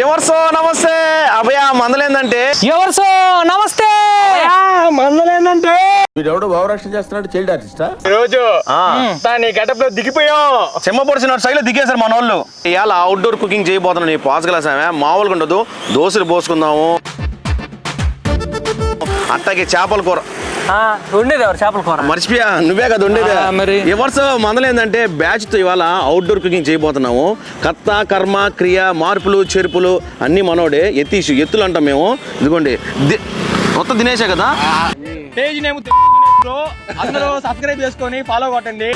ఎవర్సో నమస్తే. అభయ మందలేందంటే? ఎవరు సో నమస్తే మందులేందంటే? వీడెవడో భావరక్షణ చేస్తున్నాడు చైల్డ్ ఆర్టిస్టా? రోజు దాని గెటప్లో దిగిపోయాం. చెమ్మ పొడిచిన సైలో దిగేశారు మన వాళ్ళు ఇవాళ అవుట్డోర్ కుకింగ్ చేయబోతున్నాను నీ పాస్ గ్లాస్ ఆమె. మామూలుగా ఉండదు. దోశలు పోసుకుందాము. అట్టకి చేపల కూర. ఉండేది ఎవరు? చేపల కూర. మర్చిపోయా నువ్వే కదా ఉండేది. మరి. ఎవర్స్ మందలేందంటే బ్యాచ్తో ఇవాళ అవుట్డోర్ కుకింగ్ చేయబోతున్నాము. కర్త కర్మ క్రియ మార్పులు చేర్పులు అన్ని మనోడే. ఎత్తీసు ఎత్తులు అంటాం మేము. ఇదిగోండి. ది- కొత్త దినేశే కదా? Page name bro. అందరూ సబ్స్క్రైబ్ చేసుకొని ఫాలో కొట్టండి.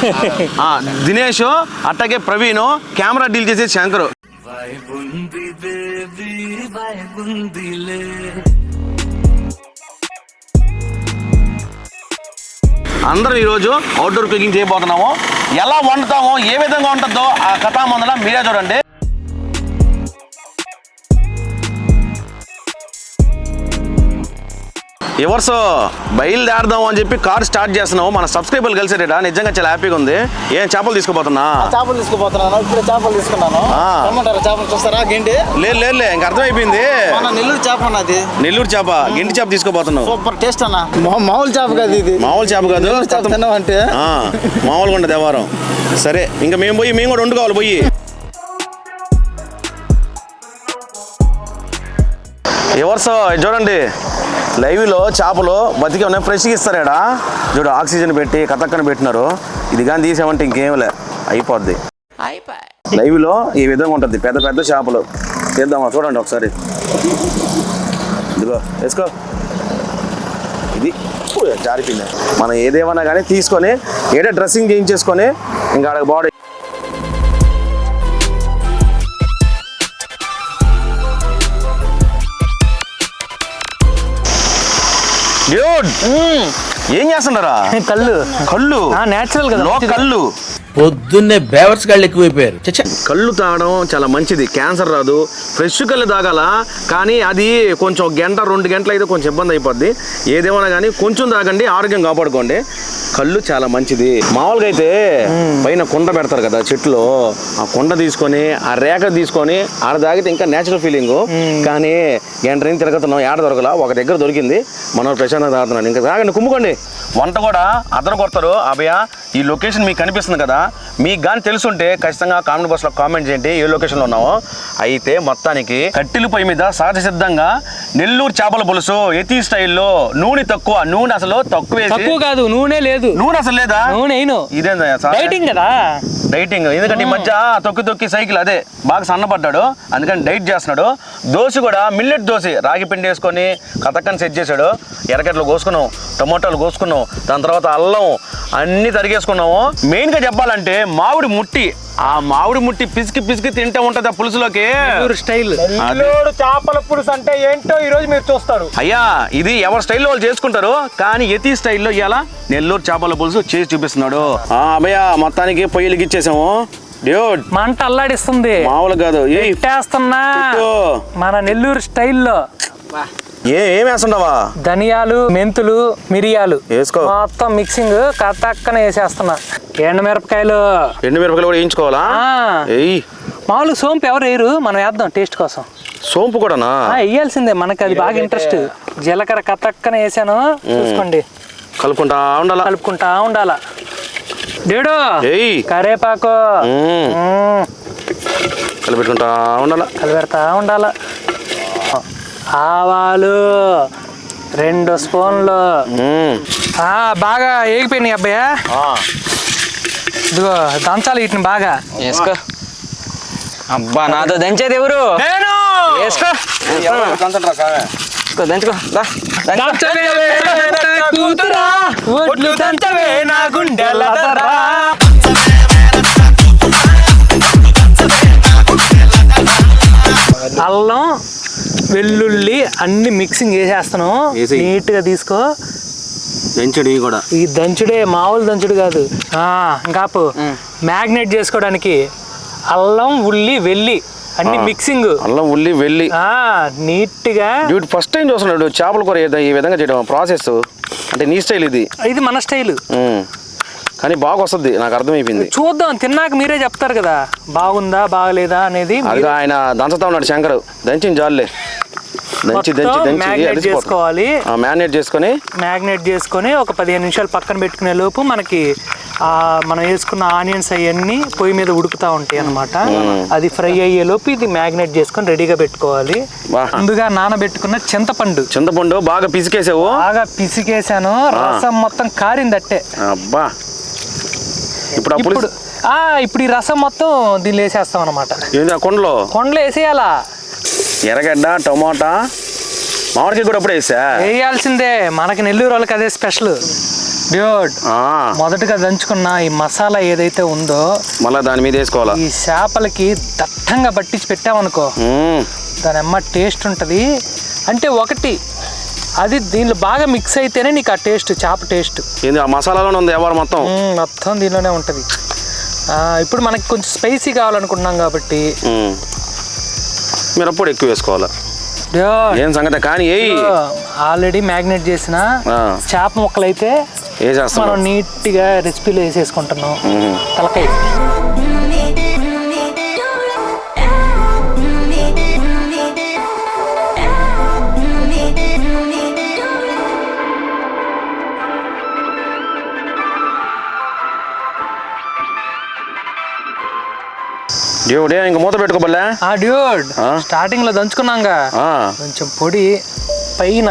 దినేష్ అట్టగే ప్రవీణ్ కెమెరా డీల్ చేసేది శంకర్. అందరం ఈరోజు అవుట్డోర్ కుకింగ్ చేయబోతున్నాము. ఎలా వండుతామో ఏ విధంగా ఉంటుందో ఆ కథా మందల మీరే చూడండి. ఎవర్స్ బయలుదేరదాం అని చెప్పి కార్ స్టార్ట్ చేస్తున్నాము మన సబ్స్క్రైబర్లు కలిసేట నిజంగా చాలా హ్యాపీగా ఉంది. ఏం చేపలు తీసుకోబోతున్నా చేపలు తీసుకుపోతున్నాను. ఇప్పుడే చేపలు తీసుకున్నాను. చేపలు చూస్తారా? గెండి? లేదు లేదు లేదు. ఇంక అర్థమైపోయింది. మన నెల్లూరు చేప అన్నది నెల్లూరు చేప. గింటి చేప తీసుకోబోతున్నావు సూపర్ టేస్ట్ అన్న. మామూలు చేప కాదు ఇది. మామూలు చేప కాదు. ఆ, మామూలుగా ఉండదు వ్యవహారం సరే ఇంకా మేము పోయి మేము కూడా వండుకోవాలి పోయి. ఎవర్స్ చూడండి. లైవ్లో చేపలు బతికి ఉన్నాయి. ఫ్రెష్గా ఇస్తారేడా? చూడు ఆక్సిజన్ పెట్టి కథక్కన పెట్టినారు. ఇది కానీ తీసామంటే ఇంకేం లే. అయిపోద్ది. లైవ్లో ఈ విధంగా ఉంటుంది. పెద్ద పెద్ద చేపలు. తీద్దామా చూడండి ఒకసారి. ఇదిగో వేసుకో. ఇది. జారిపోయింది. మనం ఏదేమన్నా కానీ తీసుకొని ఏదో డ్రెస్సింగ్ చేయించేసుకొని ఇంకా ఆడ బాడీ ఏం చేస్తున్నారా కళ్ళు. కళ్ళు. నేచురల్ కదా. కళ్ళు. పొద్దున్నే బేవర్స్ గాళ్ళు ఎక్కువైపోయారు. చచ్చా. కళ్ళు తాగడం చాలా మంచిది. క్యాన్సర్ రాదు. ఫ్రెష్ కళ్ళు తాగాల కానీ అది కొంచెం గంట రెండు గంటలు అయితే కొంచెం ఇబ్బంది అయిపోద్ది. ఏదేమన్నా కానీ కొంచెం తాగండి ఆరోగ్యం కాపాడుకోండి. కళ్ళు చాలా మంచిది. మామూలుగా అయితే పైన కుండ పెడతారు కదా చెట్లు. ఆ కుండ తీసుకొని ఆ రేఖ తీసుకొని ఆడ తాగితే ఇంకా నేచురల్ ఫీలింగ్ కానీ గంట నుంచి తిరగతున్నాం ఏడ దొరకల? ఒక దగ్గర దొరికింది. మనం ప్రశాంతంగా తాగుతున్నాను ఇంకా తాగండి కుమ్ముకోండి. వంట కూడా అదన కొడతారు అభయ ఈ లొకేషన్ మీకు కనిపిస్తుంది కదా. మీకు కానీ తెలుసుంటే ఖచ్చితంగా కామెంట్ బాక్స్లో కామెంట్ చేయండి. ఏ లొకేషన్లో ఉన్నామో. అయితే మొత్తానికి కట్టెల పొయ్యి మీద సహజ సిద్ధంగా నెల్లూరు చేపల పులుసు ఎతి స్టైల్లో నూనె తక్కువ నూనె అసలు తక్కువ తక్కువ కాదు నూనె లేదు. నూనె అసలు లేదా? నూనె ఇదేందా? డైటింగ్ కదా? డైటింగ్. ఎందుకంటే ఈ మధ్య తొక్కి తొక్కి సైకిల్ అదే బాగా సన్నపడ్డాడు అందుకని డైట్ చేస్తున్నాడు. దోశ కూడా మిల్లెట్ దోశ. రాగి పిండి వేసుకొని కథక్కని సెట్ చేశాడు. ఎర్రగడ్డలు కోసుకున్నాం టమోటాలు కోసుకున్నాం. దాని తర్వాత అల్లం అన్ని తరిగేసుకున్నాము. మెయిన్గా చెప్పాలంటే మామిడి ముట్టి. ఆ మామిడి ముట్టి పిసికి పిసికి తింటే ఉంటుంది ఆ పులుసులోకి. స్టైల్? చేపల పులుసు అంటే ఏంటో ఈ రోజు మీరు చూస్తారు. అయ్యా ఇది ఎవరి స్టైల్లో వాళ్ళు చేసుకుంటారు? కానీ యతి స్టైల్లో ఇవాళ నెల్లూరు చేపల పులుసు చేసి చూపిస్తున్నాడు. ఆ, అభయ మొత్తానికి పొయ్యిలకి ఇచ్చేసాము డ్యూడ్. మంట అల్లాడిస్తుంది. మామూలు కాదు. మన నెల్లూరు స్టైల్లో. ఏ ఏం వేస్తుండవా ధనియాలు మెంతులు మిరియాలు. వేసుకో. మొత్తం మిక్సింగ్ కట్టక్కన వేసేస్తున్నా. ఎండమిరపకాయలు ఎండు మిరపకాయలు కూడా వేయించుకోవాలా? ఆ. ఏయ్. మామూలు సోంపు ఎవరు వేయరు మనం వేద్దాం టేస్ట్ కోసం. సోంపు కూడానా? ఆ, వేయాల్సిందే మనకి అది బాగా ఇంట్రెస్ట్. జీలకర్ర కట్టక్కన వేసాను చూసుకోండి. కలుపుకుంటా ఉండాలా? కలుపుకుంటా ఉండాల. డేడు ఏయ్. కరేపాకు. కలిపెట్టుకుంటా ఉండాలా? కలిపెడతా ఉండాల. ఆవాలు రెండు స్పూన్లు. ఆ, బాగా ఏగిపోయినాయి అబ్బాయి ఇదిగో దంచాలి వీటిని బాగా. వేసుకో అబ్బా నాతో దంచేది ఎవరు? నేను! వేసుకో వేసుకో, దంచుకో. దా, దంచుకో. దంచవే నా కూతురా, ఒడ్లు దంచవే నా గుండెల దరా. అల్లం వెల్లుల్లి అన్ని మిక్సింగ్ చేసేస్తాను వేసేయ్. నీట్గా తీసుకో పెంచడి కూడా. ఈ దంచుడే మామూలు దంచుడు కాదు. ఆ, ఇంకాపు. మ్యాగ్నేట్ చేసుకోవడానికి అల్లం ఉల్లి వెల్లి అన్ని. మిక్సింగ్. అల్లం ఉల్లి వెళ్ళి ఆ నీట్గా డ్యూట్ ఫస్ట్ టైం చూస్తున్నాడు. చేపల కూర ఏ- ఈ విధంగా చేయడం ప్రాసెస్. అంటే నీ స్టైల్ ఇది. ఇది మన స్టైల్. కానీ బాగా వస్తుంది నాకు అర్థమైపోయింది. చూద్దాం తిన్నాక మీరే చెప్తారు కదా. బాగుందా బాగలేదా అనేది ఆయన దంచుతా ఉన్నాడు శంకర్. దంచింది జాలే దంచి దంచి మ్యాగ్నేట్. చేసుకోవాలి. ఆ, మ్యారినేట్ చేసుకొని? మ్యాగ్నేట్ చేసుకొని ఒక పదిహేను నిమిషాలు పక్కన పెట్టుకునే లోపు మనకి ఆ మనం వేసుకున్న ఆనియన్స్ అవన్నీ పొయ్యి మీద ఉడుకుతా ఉంటాయి అన్నమాట. అది ఫ్రై అయ్యే లోపు ఇది మ్యాగ్నేట్ చేసుకొని రెడీగా పెట్టుకోవాలి. ముందుగా నానబెట్టుకున్న చింతపండు. చింతపండు బాగా పిసికేసావు? బాగా పిసికేసాను. రసం మొత్తం కారిందట్టే. అబ్బా. ఇప్పుడు ఇప్పుడు ఇప్పుడు ఈ రసం మొత్తం దీనిలో వేసేస్తాం అనమాట కొండలో? కొండలో వేసేయాలా? ఎర్రగడ్డ టమోటా. మామిడికాయ కూడా అప్పుడే వేసా. వేయాల్సిందే. మనకి నెల్లూరు వాళ్ళకి అదే స్పెషల్. డ్యూడ్ మొదటగా దంచుకున్న ఈ మసాలా ఏదైతే ఉందో మళ్ళా దాని మీద వేసుకోవాలా? ఈ చేపలకి దట్టంగా పట్టించి పెట్టామనుకో. దాని అమ్మ టేస్ట్ ఉంటుంది. అంటే ఒకటి అది దీనిలో బాగా మిక్స్ అయితేనే నీకు ఆ టేస్ట్ చేప టేస్ట్. ఏంది ఆ మసాలాలోనే ఉంది ఎవరు మొత్తం? మొత్తం దీనిలోనే ఉంటుంది. ఇప్పుడు మనకి కొంచెం స్పైసీ కావాలనుకుంటున్నాం కాబట్టి. మిరప్పొడి ఎక్కువ వేసుకోవాలా? ఏం సంగతి? కానీ ఏయ్. ఆల్రెడీ మ్యాగ్నేట్ చేసిన. చేప ముక్కలు అయితే మనం నీట్గా రెసిపీలో వేసేసుకుంటున్నాం. తలకాయ. దేవుడే ఇంక మూత పెట్టుకోబల్లే ఆ డ్యూడ్? స్టార్టింగ్లో దంచుకున్నాంగా. కొంచెం పొడి పైన.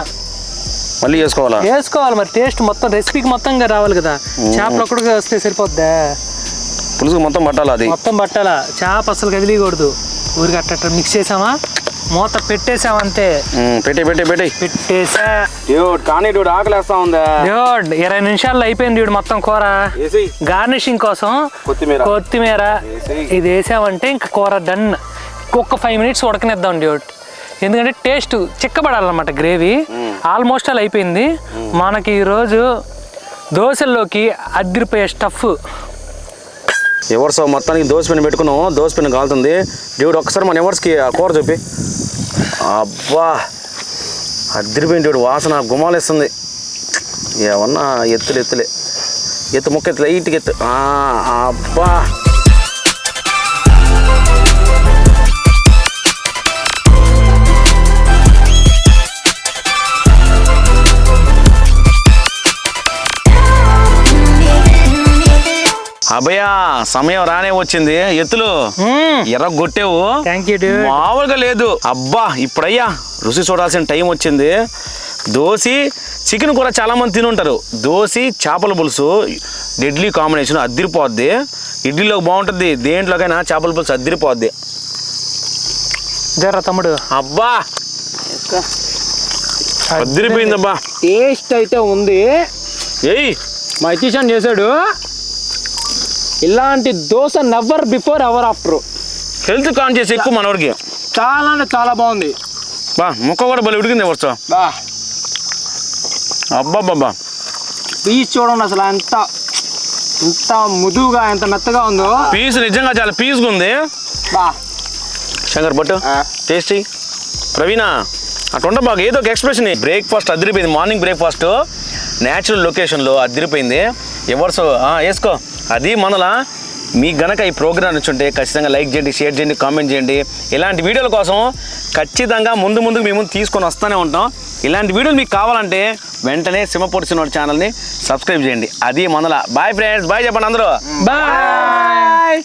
మళ్ళీ వేసుకోవాలా? వేసుకోవాలి మరి టేస్ట్ మొత్తం రెసిపీకి మొత్తంగా రావాలి కదా. చేపలు ఒక్కడిగా వస్తే సరిపోద్దా? పులుసుకు మొత్తం పట్టాలి అది? మొత్తం పట్టాలా? చేప అసలు కదిలియకూడదు ఊరికి అట్ట మిక్స్ చేసామా? మూత పెట్టేసామంతే. పెట్టి పెట్టి పెట్టి. పెట్టేసా. డ్యూడ్ కానీ డ్యూడ్ ఆకలేస్తా ఉందా. డ్యూడ్ ఇరవై నిమిషాల్లో అయిపోయింది డ్యూడ్ మొత్తం కూర. గార్నిషింగ్ కోసం కొత్తిమీర. కొత్తిమీర. ఇది వేసామంటే ఇంకా కూర డన్. ఒక్క ఫైవ్ మినిట్స్ ఉడకనిద్దాం డ్యూట్ ఎందుకంటే టేస్ట్ చిక్కబడాలన్నమాట గ్రేవీ. ఆల్మోస్ట్ అలా అయిపోయింది. మనకి ఈరోజు దోశల్లోకి అద్దరిపోయే స్టఫ్. ఎవర్స్ మొత్తానికి దోశ పిన్ పెట్టుకున్నాము దోశ పిన్ కాలుతుంది. దేవుడు ఒక్కసారి మన ఎవర్స్కి కూర చూపి. అబ్బా. అద్దరిపోయింటి వాసన గుమాలేస్తుంది. ఏమన్నా ఎత్తులు ఎత్తులే. ఎత్తు ముక్క ఎత్తు లైట్కి ఎత్తు అబ్బా. అభయ సమయం రానే వచ్చింది. ఎత్తులు ఎర్ర కొట్టేవు థ్యాంక్ యూ డ్యూడ్ మామూలుగా లేదు. అబ్బా ఇప్పుడయ్యా రుచి చూడాల్సిన టైం వచ్చింది. దోసి చికెన్ కూర చాలా మంది తినుంటారు. దోసి చేపల పులుసు డెడ్లీ కాంబినేషన్ అద్దరిపోద్ది ఇడ్లీలోకి బాగుంటుంది. దేంట్లోకైనా చేపల పులుసు అద్దరిపోద్ది జర్ర తమ్ముడు. అబ్బా అద్దరిపోయిందబ్బా టేస్ట్ అయితే ఉంది. ఏయ్. మా ఇతీషన్ చేశాడు. ఇలాంటి dosa never before ever after health conscious ఎక్కువ మనోడికి. చాలా అంటే చాలా బాగుంది. బా ముక్క కూడా బలి ఉడికింది వర్షం బా. అబ్బాబ్బా పీస్ చూడండి అసలు ఎంత ఎంత ముదువుగా ఎంత మెత్తగా ఉందో. పీస్ నిజంగా చాలా పీస్గా ఉంది. బా. శంకర్ పట్టు. టేస్టీ ప్రవీణ అటుండ బాగా ఏదో ఒక ఎక్స్ప్రెషన్ బ్రేక్ఫాస్ట్ అదిరిపోయింది. మార్నింగ్ బ్రేక్ఫాస్ట్ న్యాచురల్ లొకేషన్లో అదిరిపోయింది. ఎవర్స్ వేసుకో. అది మనలా మీకు గనక ఈ ప్రోగ్రామ్ నచ్చుంటే ఖచ్చితంగా లైక్ చేయండి షేర్ చేయండి కామెంట్ చేయండి. ఇలాంటి వీడియోల కోసం ఖచ్చితంగా ముందు ముందుకు మేము తీసుకొని వస్తూనే ఉంటాం. ఇలాంటి వీడియోలు మీకు కావాలంటే వెంటనే సింహపూడి సినిమా ఛానల్ని సబ్స్క్రైబ్ చేయండి. అది మనల. బాయ్ ఫ్రెండ్స్ బాయ్ చెప్పండి అందరూ. బాయ్